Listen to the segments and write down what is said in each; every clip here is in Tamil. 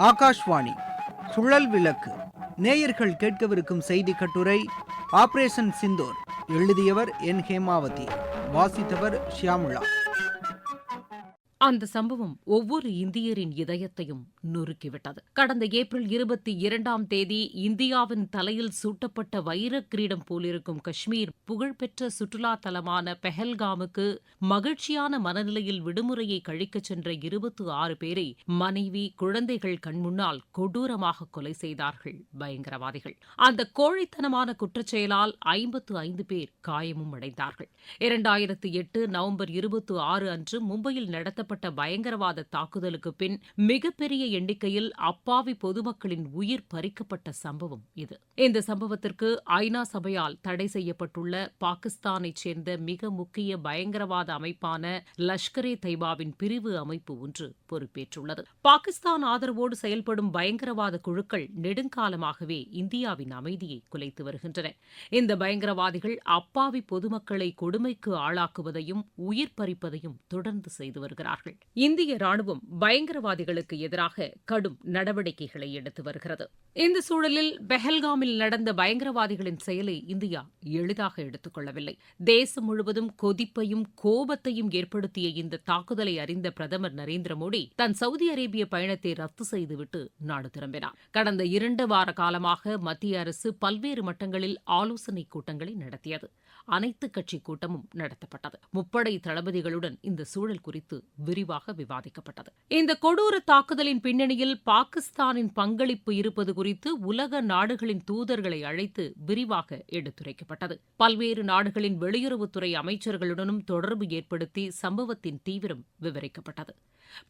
ஆகாஷ்வாணி. சுழல் விளக்கு. நேயர்கள் கேட்கவிருக்கும் செய்தி கட்டுரை ஆபரேஷன் சிந்தோர். எழுதியவர் என். ஹேமாவதி. வாசித்தவர் ஷியாமுலா. அந்த சம்பவம் ஒவ்வொரு இந்தியரின் இதயத்தையும் நொறுக்கிவிட்டது. கடந்த ஏப்ரல் இருபத்தி இரண்டாம் தேதி இந்தியாவின் தலையில் சூட்டப்பட்ட வைர கிரீடம் போலிருக்கும் காஷ்மீர் புகழ்பெற்ற சுற்றுலா தலமான பெஹல்காமுக்கு மகிழ்ச்சியான மனநிலையில் விடுமுறையை கழிக்கச் சென்ற இருபத்தி ஆறு பேரை மனைவி குழந்தைகள் கண்முன்னால் கொடூரமாக கொலை செய்தார்கள் பயங்கரவாதிகள். அந்த கோழைத்தனமான குற்றச்செயலால் ஐம்பத்து ஐந்து பேர் காயமும் அடைந்தார்கள். இரண்டாயிரத்து எட்டு நவம்பர் இருபத்தி ஆறு அன்று மும்பையில் நடத்தப்பட்ட பயங்கரவாத தாக்குதலுக்கு பின் மிகப்பெரிய எண்ணிக்கையில் அப்பாவி பொதுமக்களின் உயிர் பறிக்கப்பட்ட சம்பவம் இது. இந்த சம்பவத்திற்கு ஐநா சபையால் தடை செய்யப்பட்டுள்ள பாகிஸ்தானைச் சேர்ந்த மிக முக்கிய பயங்கரவாத அமைப்பான லஷ்கரே தைபாவின் பிரிவு அமைப்பு ஒன்று பொறுப்பேற்றுள்ளது. பாகிஸ்தான் ஆதரவோடு செயல்படும் பயங்கரவாத குழுக்கள் நெடுங்காலமாகவே இந்தியாவின் அமைதியை குலைத்து வருகின்றன. இந்த பயங்கரவாதிகள் அப்பாவி பொதுமக்களை கொடுமைக்கு ஆளாக்குவதையும் உயிர் பறிப்பதையும் தொடர்ந்து செய்து வருகிறார்கள். இந்திய ராணுவம் பயங்கரவாதிகளுக்கு எதிராக கடும் நடவடிக்கைகளை எடுத்து வருகிறது. இந்த சூழலில் பெஹல்காமில் நடந்த பயங்கரவாதிகளின் செயலை இந்தியா எளிதாக எடுத்துக் கொள்ளவில்லை. தேசம் முழுவதும் கொதிப்பையும் கோபத்தையும் ஏற்படுத்திய இந்த தாக்குதலை அறிந்த பிரதமர் நரேந்திர மோடி தன் சவுதி அரேபிய பயணத்தை ரத்து செய்துவிட்டு நாடு திரும்பினார். கடந்த இரண்டு வார காலமாக மத்திய அரசு பல்வேறு மட்டங்களில் ஆலோசனைக் கூட்டங்களை நடத்தியது. அனைத்து கட்சி கூட்டமும் நடத்தப்பட்டது. முப்படை தளபதிகளுடன் இந்த சூழல் குறித்து விரிவாக விவாதிக்கப்பட்டது. இந்த கொடூர தாக்குதலின் பின்னணியில் பாகிஸ்தானின் பங்களிப்பு இருப்பது குறித்து உலக நாடுகளின் தூதர்களை அழைத்து விரிவாக எடுத்துரைக்கப்பட்டது. பல்வேறு நாடுகளின் வெளியுறவுத்துறை அமைச்சர்களுடனும் தொடர்பு ஏற்படுத்தி சம்பவத்தின் தீவிரம் விவரிக்கப்பட்டது.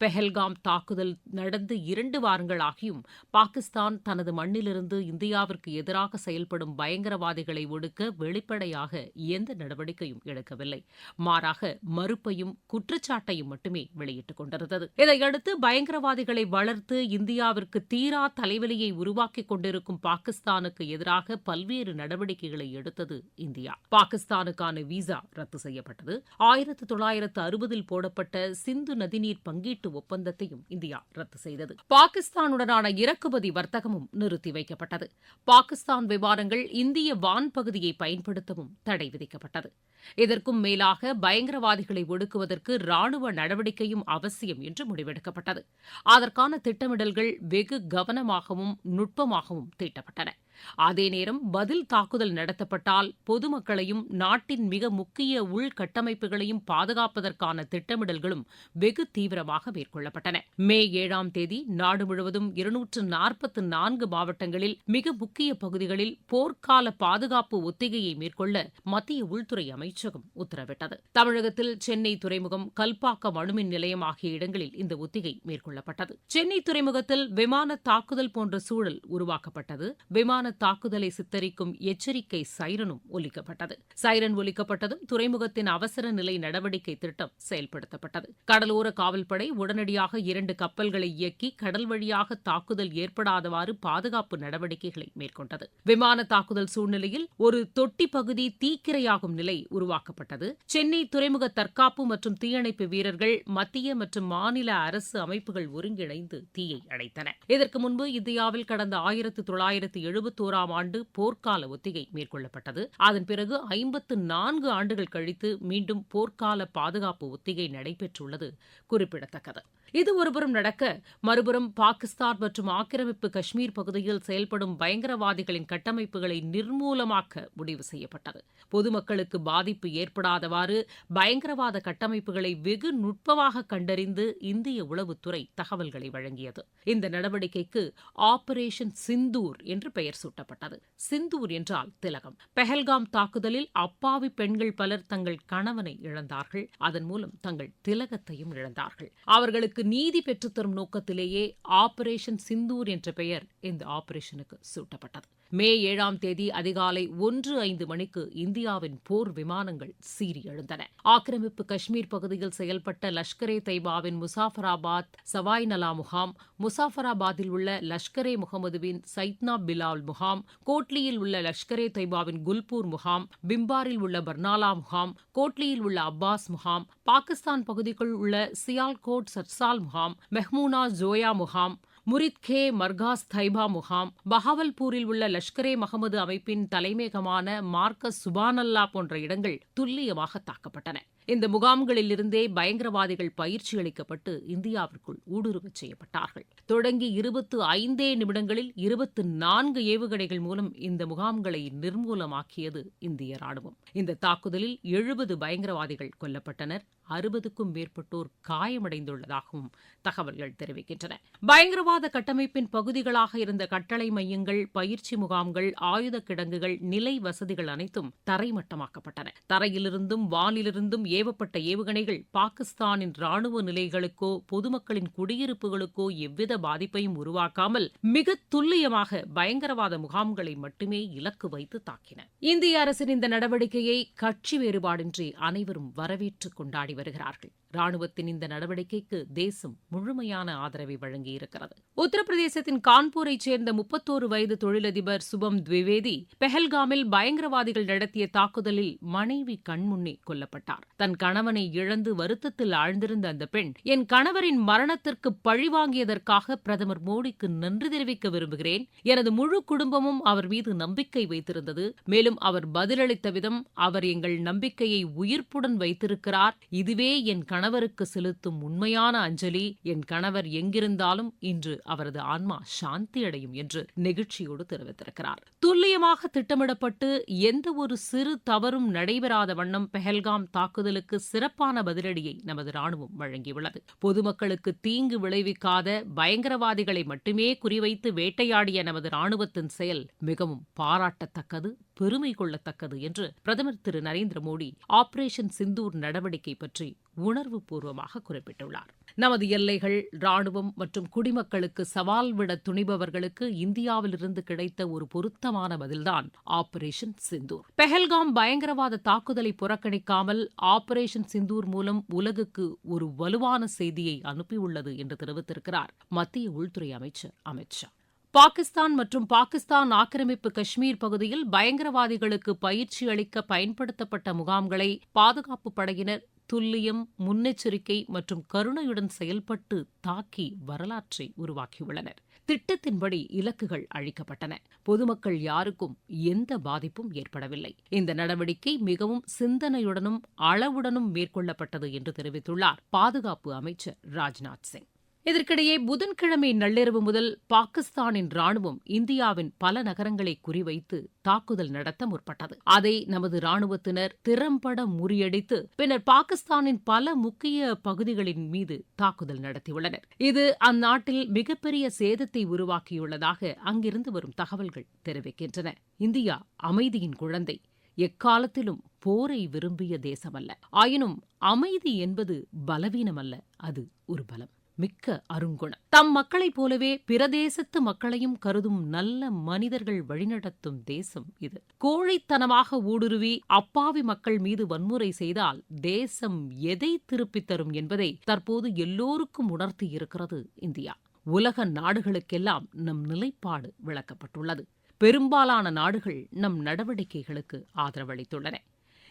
பெஹல்காம் தாக்குதல் நடந்து இரண்டு வாரங்களாகியும் பாகிஸ்தான் தனது மண்ணிலிருந்து இந்தியாவிற்கு எதிராக செயல்படும் பயங்கரவாதிகளை ஒடுக்க வெளிப்படையாக எந்த நடவடிக்கையும் எடுக்கவில்லை. மாறாக மறுப்பையும் குற்றச்சாட்டையும் மட்டுமே வெளியிட்டுக் கொண்டிருந்தது. இதையடுத்து பயங்கரவாதிகளை வளர்த்து இந்தியாவிற்கு தீரா தலைவலியை உருவாக்கிக் கொண்டிருக்கும் பாகிஸ்தானுக்கு எதிராக பல்வேறு நடவடிக்கைகளை எடுத்தது இந்தியா. பாகிஸ்தானுக்கான விசா ரத்து செய்யப்பட்டது. ஆயிரத்து தொள்ளாயிரத்து அறுபதில் போடப்பட்ட சிந்து நதிநீர் பங்கீட்டு ஒப்பந்தத்தையும் இந்தியா ரத்து செய்தது. பாகிஸ்தானுடனான இறக்குமதி வர்த்தகமும் நிறுத்தி வைக்கப்பட்டது. பாகிஸ்தான் விமானங்கள் இந்திய வான்பகுதியை பயன்படுத்தவும் தடை விதிக்கப்பட்டது. இதற்கும் மேலாக பயங்கரவாதிகளை ஒடுக்குவதற்கு ராணுவ நடவடிக்கையும் அவசியம் என்று முடிவெடுக்கப்பட்டது. அதற்கான திட்டமிடல்கள் வெகு கவனமாகவும் நுட்பமாகவும் தீட்டப்பட்டன. அதேநேரம் பதில் தாக்குதல் நடத்தப்பட்டால் பொதுமக்களையும் நாட்டின் மிக முக்கிய உள்கட்டமைப்புகளையும் பாதுகாப்பதற்கான திட்டமிடல்களும் வெகு தீவிரமாக மேற்கொள்ளப்பட்டன. மே ஏழாம் தேதி நாடு முழுவதும் இருநூற்று நாற்பத்து நான்கு மாவட்டங்களில் மிக முக்கிய பகுதிகளில் போர்க்கால பாதுகாப்பு ஒத்திகையை மேற்கொள்ள மத்திய உள்துறை அமைச்சகம் உத்தரவிட்டது. தமிழகத்தில் சென்னை துறைமுகம் கல்பாக்கம் அணுமின் நிலையம் ஆகிய இடங்களில் இந்த ஒத்திகை மேற்கொள்ளப்பட்டது. சென்னை துறைமுகத்தில் விமான தாக்குதல் போன்ற சூழல் உருவாக்கப்பட்டது. விமான தாக்குதலை சித்தரிக்கும் எச்சரிக்கை சைரனும் ஒலிக்கப்பட்டது. சைரன் ஒலிக்கப்பட்டதும் துறைமுகத்தின் அவசர நிலை நடவடிக்கை திட்டம் செயல்படுத்தப்பட்டது. கடலோர காவல்படை உடனடியாக இரண்டு கப்பல்களை இயக்கி கடல் வழியாக தாக்குதல் ஏற்படாதவாறு பாதுகாப்பு நடவடிக்கைகளை மேற்கொண்டது. விமான தாக்குதல் சூழ்நிலையில் ஒரு தொட்டி பகுதி தீக்கிரையாகும் நிலை உருவாக்கப்பட்டது. சென்னை துறைமுக தற்காப்பு மற்றும் தீயணைப்பு வீரர்கள் மத்திய மற்றும் மாநில அரசு அமைப்புகள் ஒருங்கிணைந்து தீயை அணைத்தன. இதற்கு முன்பு இந்தியாவில் கடந்த ஆயிரத்து தொள்ளாயிரத்து இருபத்தோராம் ஆண்டு போர்க்கால ஒத்திகை மேற்கொள்ளப்பட்டது. அதன் பிறகு ஐம்பத்து நான்கு ஆண்டுகள் கழித்து மீண்டும் போர்க்கால பாதுகாப்பு ஒத்திகை நடைபெற்றுள்ளது குறிப்பிடத்தக்கது. இது ஒருபுறம் நடக்க மறுபுறம் பாகிஸ்தான் மற்றும் ஆக்கிரமிப்பு காஷ்மீர் பகுதியில் செயல்படும் பயங்கரவாதிகளின் கட்டமைப்புகளை நிர்மூலமாக்க முடிவு செய்யப்பட்டது. பொதுமக்களுக்கு பாதிப்பு ஏற்படாதவாறு பயங்கரவாத கட்டமைப்புகளை வெகு நுட்பமாக கண்டறிந்து இந்திய உளவுத்துறை தகவல்களை வழங்கியது. இந்த நடவடிக்கைக்கு ஆபரேஷன் சிந்தூர் என்று பெயர் சூட்டப்பட்டது. சிந்தூர் என்றால் திலகம். பெஹல்காம் தாக்குதலில் அப்பாவி பெண்கள் பலர் தங்கள் கணவனை இழந்தார்கள். அதன் மூலம் தங்கள் திலகத்தையும் இழந்தார்கள். அவர்களுக்கு நீதி பெற்றுத்தரும் நோக்கத்திலேயே ஆபரேஷன் சிந்தூர் என்ற பெயர் இந்த ஆபரேஷனுக்கு சூட்டப்பட்டது. மே ஏழாம் தேதி அதிகாலை ஒன்று ஐந்து மணிக்கு இந்தியாவின் போர் விமானங்கள் சீறி எழுந்தன ஆக்கிரமிப்பு காஷ்மீர் பகுதியில் செயல்பட்ட லஷ்கரே தைபாவின் முசாஃபராபாத் சவாய் நலா முகாம் முசாஃபராபாத்தில் உள்ள லஷ்கரே முகமதுவின் சைத்னா பிலால் முகாம் கோட்லியில் உள்ள லஷ்கரே தைபாவின் குல்பூர் முகாம் பிம்பாரில் உள்ள பர்னாலா முகாம் கோட்லியில் உள்ள அப்பாஸ் முகாம் பாகிஸ்தான் பகுதிக்குள் உள்ள சியால்கோட் சர்சால் முகாம் மெஹ்மூனா ஜோயா முகாம் முரித்கே மர்காஸ் தைபா முகாம் பஹாவல்பூரில் உள்ள லஷ்கரே மஹமது அமைப்பின் தலைமையகமான மார்க்கஸ் சுபானல்லா போன்ற இடங்கள் துல்லியமாக தாக்கப்பட்டன. இந்த முகாம்களிலிருந்தே பயங்கரவாதிகள் பயிற்சி அளிக்கப்பட்டு இந்தியாவிற்குள் ஊடுருவச் செய்யப்பட்டார்கள். தொடங்கி இருபத்து ஐந்தே நிமிடங்களில் இருபத்து நான்கு ஏவுகணைகள் மூலம் இந்த முகாம்களை நிர்மூலமாக்கியது இந்திய ராணுவம். இந்த தாக்குதலில் எழுபது பயங்கரவாதிகள் கொல்லப்பட்டனர். அறுபதுக்கும் மேற்பட்டோர் காயமடைந்துள்ளதாகவும் தகவல்கள் தெரிவிக்கின்றன. பயங்கரவாத கட்டமைப்பின் பகுதிகளாக இருந்த கட்டளை மையங்கள் பயிற்சி முகாம்கள் ஆயுத கிடங்குகள் நிலை வசதிகள் அனைத்தும் தரைமட்டமாக்கப்பட்டன. தரையிலிருந்தும் வானிலிருந்தும் ஏவப்பட்ட ஏவுகணைகள் பாகிஸ்தானின் ராணுவ நிலைகளுக்கோ பொதுமக்களின் குடியிருப்புகளுக்கோ எவ்வித பாதிப்பையும் உருவாக்காமல் மிக துல்லியமாக பயங்கரவாத முகாம்களை மட்டுமே இலக்கு வைத்து தாக்கின. இந்திய அரசின் இந்த நடவடிக்கையை கட்சி வேறுபாடின்றி அனைவரும் வரவேற்றுக் கொண்டாடி வருகிறார்கள் ராணுவத்தின் இந்த நடவடிக்கைக்கு தேசம் முழுமையான ஆதரவை வழங்கியிருக்கிறது. உத்தரப்பிரதேசத்தின் கான்பூரைச் சேர்ந்த முப்பத்தோரு வயது தொழிலதிபர் சுபம் திவிவேதி பெஹல்காமில் பயங்கரவாதிகள் நடத்திய தாக்குதலில் மனைவி கண்முன்னே கொல்லப்பட்டார். தன் கணவனை இழந்து வருத்தத்தில் ஆழ்ந்திருந்த அந்த பெண் என் கணவரின் மரணத்திற்கு பழிவாங்கியதற்காக பிரதமர் மோடிக்கு நன்றி தெரிவிக்க விரும்புகிறேன். எனது முழு குடும்பமும் அவர் மீது நம்பிக்கை வைத்திருந்தது. மேலும் அவர் பதிலளித்த விதம் அவர் எங்கள் நம்பிக்கையை உயிர்ப்புடன் வைத்திருக்கிறார். இதுவே என் கணவருக்கு செலுத்தும் உண்மையான அஞ்சலி என் கணவர் எங்கிருந்தாலும் இன்று அவரது ஆன்மா சாந்தியடையும் என்று நெகிழ்ச்சியோடு தெரிவித்திருக்கிறார். துல்லியமாக திட்டமிடப்பட்டு எந்த ஒரு சிறு தவறும் நடைபெறாத வண்ணம் பெஹல்காம் தாக்குதலுக்கு சிறப்பான பதிலடியை நமது ராணுவம் வழங்கியுள்ளது. பொதுமக்களுக்கு தீங்கு விளைவிக்காத பயங்கரவாதிகளை மட்டுமே குறிவைத்து வேட்டையாடிய நமது ராணுவத்தின் செயல் மிகவும் பாராட்டத்தக்கது பெருமை கொள்ளத்தக்கது என்று பிரதமர் திரு நரேந்திர மோடி ஆபரேஷன் சிந்தூர் நடவடிக்கை பற்றி உணர்வுபூர்வமாக குறிப்பிட்டுள்ளார். நமது எல்லைகள் ராணுவம் மற்றும் குடிமக்களுக்கு சவால் விட துணிபவர்களுக்கு இந்தியாவிலிருந்து கிடைத்த ஒரு பொருத்தமான பதில்தான் ஆபரேஷன் சிந்தூர். பெஹல்காம் பயங்கரவாத தாக்குதலை புறக்கணிக்காமல் ஆபரேஷன் சிந்தூர் மூலம் உலகுக்கு ஒரு வலுவான செய்தியை அனுப்பியுள்ளது என்று தெரிவித்திருக்கிறார் மத்திய உள்துறை அமைச்சர் அமித்ஷா பாகிஸ்தான் மற்றும் பாகிஸ்தான் ஆக்கிரமிப்பு காஷ்மீர் பகுதியில் பயங்கரவாதிகளுக்கு பயிற்சி அளிக்க பயன்படுத்தப்பட்ட முகாம்களை பாதுகாப்பு படையினர் துல்லியம் முன்னெச்சரிக்கை மற்றும் கருணையுடன் செயல்பட்டு தாக்கி வரலாற்றை உருவாக்கியுள்ளனர். திட்டத்தின்படி இலக்குகள் அழிக்கப்பட்டன. பொதுமக்கள் யாருக்கும் எந்த பாதிப்பும் ஏற்படவில்லை. இந்த நடவடிக்கை மிகவும் சிந்தனையுடனும் அளவுடனும் மேற்கொள்ளப்பட்டது என்று தெரிவித்துள்ளார் பாதுகாப்பு அமைச்சர் ராஜ்நாத் சிங். இதற்கிடையே புதன்கிழமை நள்ளிரவு முதல் பாகிஸ்தானின் ராணுவம் இந்தியாவின் பல நகரங்களை குறிவைத்து தாக்குதல் நடத்த முற்பட்டது. அதை நமது ராணுவத்தினர் திறம்பட முறியடித்து பின்னர் பாகிஸ்தானின் பல முக்கிய பகுதிகளின் மீது தாக்குதல் நடத்தியுள்ளனர். இது அந்நாட்டில் மிகப்பெரிய சேதத்தை உருவாக்கியுள்ளதாக அங்கிருந்து வரும் தகவல்கள் தெரிவிக்கின்றன. இந்தியா அமைதியின் குழந்தை. எக்காலத்திலும் போரை விரும்பிய தேசமல்ல. ஆயினும் அமைதி என்பது பலவீனமல்ல அது ஒரு பலம். மிக்க அருங்குணம். தம் மக்களைப் போலவே பிரதேசத்து மக்களையும் கருதும் நல்ல மனிதர்கள் வழிநடத்தும் தேசம் இது. கோழைத்தனமாக ஊடுருவி அப்பாவி மக்கள் மீது வன்முறை செய்தால் தேசம் எதை திருப்பித் தரும் என்பதை தற்போது எல்லோருக்கும் உணர்த்தி இருக்கிறது இந்தியா. உலக நாடுகளுக்கெல்லாம் நம் நிலைப்பாடு விளக்கப்பட்டுள்ளது. பெரும்பாலான நாடுகள் நம் நடவடிக்கைகளுக்கு ஆதரவளித்துள்ளன.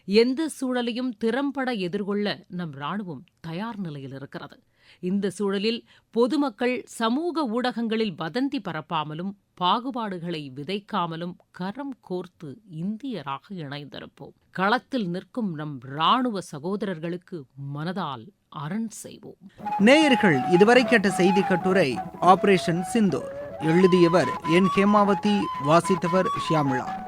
எந்த சூழலையும் திறம்பட எதிர்கொள்ள நம் ராணுவம் தயார் நிலையில் இருக்கிறது. இந்த சூழலில் பொதுமக்கள் சமூக ஊடகங்களில் வதந்தி பரப்பாமலும் பாகுபாடுகளை விதைக்காமலும் கரம் கோர்த்து இந்தியராக இணைந்திருப்போம். களத்தில் நிற்கும் நம் ராணுவ சகோதரர்களுக்கு மனதால் அரண் செய்வோம். நேயர்கள் இதுவரை கேட்ட செய்தி கட்டுரை ஆபரேஷன் சிந்தூர். எழுதியவர் என். ஹேமாவதி வாசித்தவர் ஷியாமிளா